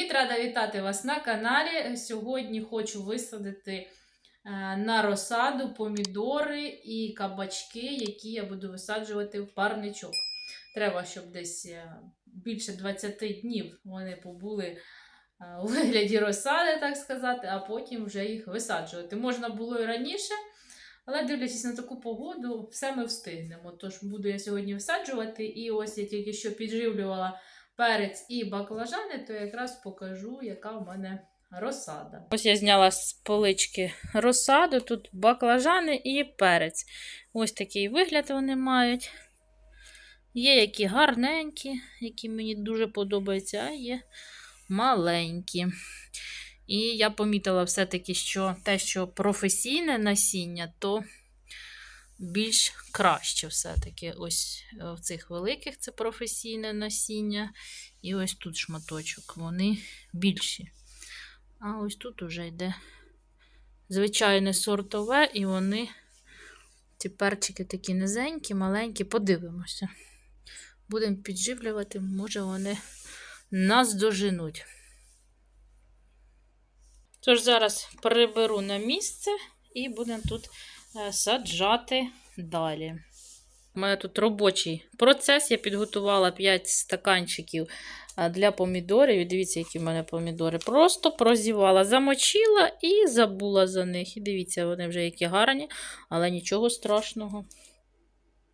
привіт! Рада вітати вас на каналі. Сьогодні хочу висадити е, на розсаду помідори і кабачки, які я буду висаджувати в парничок. Треба, щоб десь е, більше 20 днів вони побули е, у вигляді розсади, так сказати, а потім вже їх висаджувати. Можна було і раніше, але дивлячись на таку погоду, все ми встигнемо. Тож буду я сьогодні висаджувати, і ось я тільки що підживлювала перець і баклажани, то якраз покажу, яка в мене розсада. Ось я зняла з полички розсаду, тут баклажани і перець. Ось такий вигляд вони мають. Є які гарненькі, які мені дуже подобаються, а є маленькі. І я помітила все-таки, що те, що професійне насіння, то більш краще все-таки. Ось е, в цих великих це професійне насіння. І ось тут шматочок, вони більші. А ось тут уже йде звичайне сортове, і вони, ці перчики такі низенькі, маленькі, подивимося. Будемо підживлювати, може вони нас доженуть. Тож зараз приберу на місце і будемо тут саджати далі. У мене тут робочий процес. Я підготувала 5 стаканчиків для помідорів. Дивіться, які в мене помідори. Просто прозівала, замочила і забула за них. І дивіться, вони вже які гарні, але нічого страшного.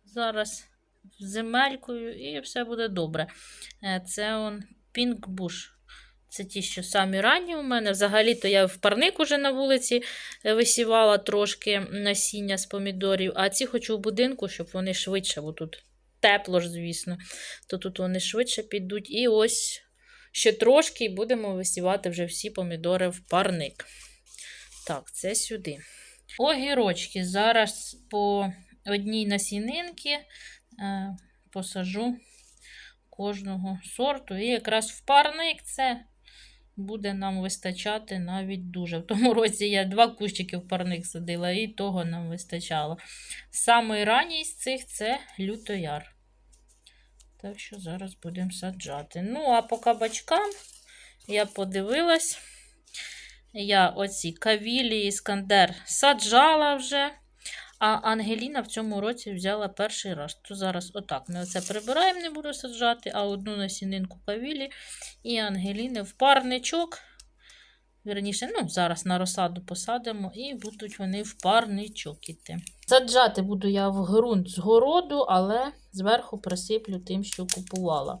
Зараз земелькою і все буде добре. Е, Це он Bush. Це ті, що самі ранні у мене. Взагалі-то я в парник уже на вулиці е, висівала трошки насіння з помідорів, а ці хочу в будинку, щоб вони швидше, бо тут тепло ж, звісно, то тут вони швидше підуть. І ось ще трошки і будемо висівати вже всі помідори в парник. Так, це сюди. Огірочки. Зараз по одній насінинки е, посажу кожного сорту. І якраз в парник це буде нам вистачати навіть дуже. В тому році я два кущики в парник садила, і того нам вистачало. Самий ранній з цих це лютояр. Так що зараз будемо саджати. Ну, а по кабачкам я подивилась. Я оці кавілі іскандер саджала вже. А Ангеліна в цьому році взяла перший раз. То зараз отак ми оце прибираємо, не буду саджати, а одну насінинку кавілі і Ангеліни в парничок. Вірніше, ну, зараз на розсаду посадимо, і будуть вони в парничок іти. Саджати буду я в ґрунт з городу, але зверху присиплю тим, що купувала.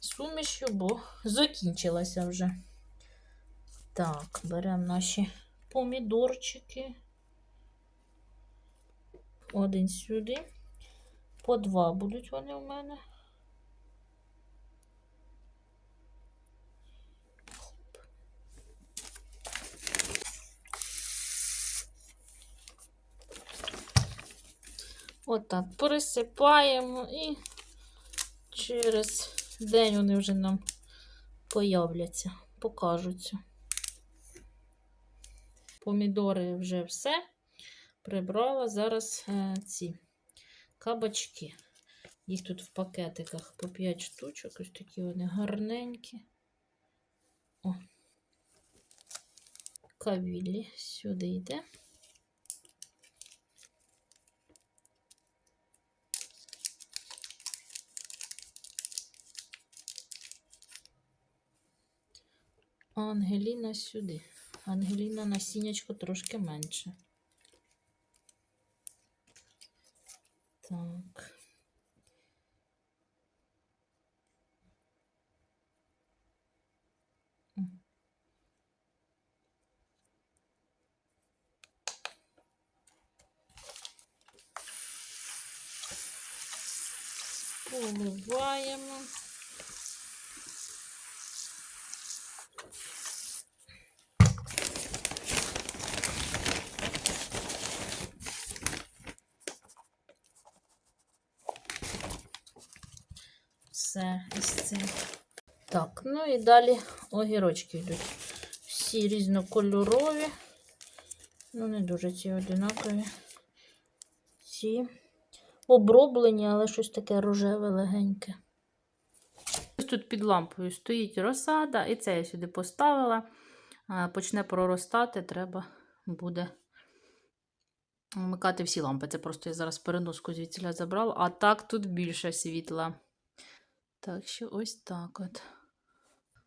Сумішю, бо закінчилася вже. Так, беремо наші помідорчики. Один сюди. По два будуть вони у мене. Отак присипаємо і через день вони вже нам появляться, покажуться. Помідори вже все прибрала зараз е, ці кабачки. Їх тут в пакетиках по 5 штучок. Ось такі вони гарненькі. О. Кавілі сюди йде. Ангеліна сюди. Ангеліна насіннячко трошки менше. Так. Поливаємо. Все із цим. Так, ну і далі огірочки йдуть. Всі різнокольорові. Ну, не дуже ці одинакові. Ці оброблені, але щось таке рожеве легеньке. Ось тут під лампою стоїть розсада, і це я сюди поставила. Почне проростати, треба буде вмикати всі лампи. Це просто я зараз переноску звідсіля забрала, а так тут більше світла. Так що ось так от.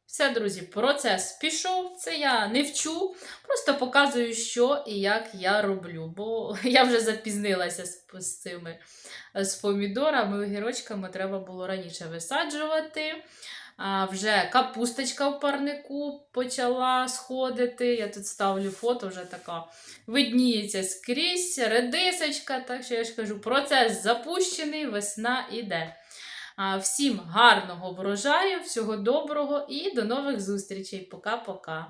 Все, друзі, процес пішов. Це я не вчу, просто показую, що і як я роблю. Бо я вже запізнилася з, з цими з помідорами, огірочками треба було раніше висаджувати. А вже капусточка в парнику почала сходити. Я тут ставлю фото, вже така видніється скрізь, редисочка. Так що я ж кажу, процес запущений, весна іде. Всім гарного врожаю, всього доброго і до нових зустрічей. Пока-пока.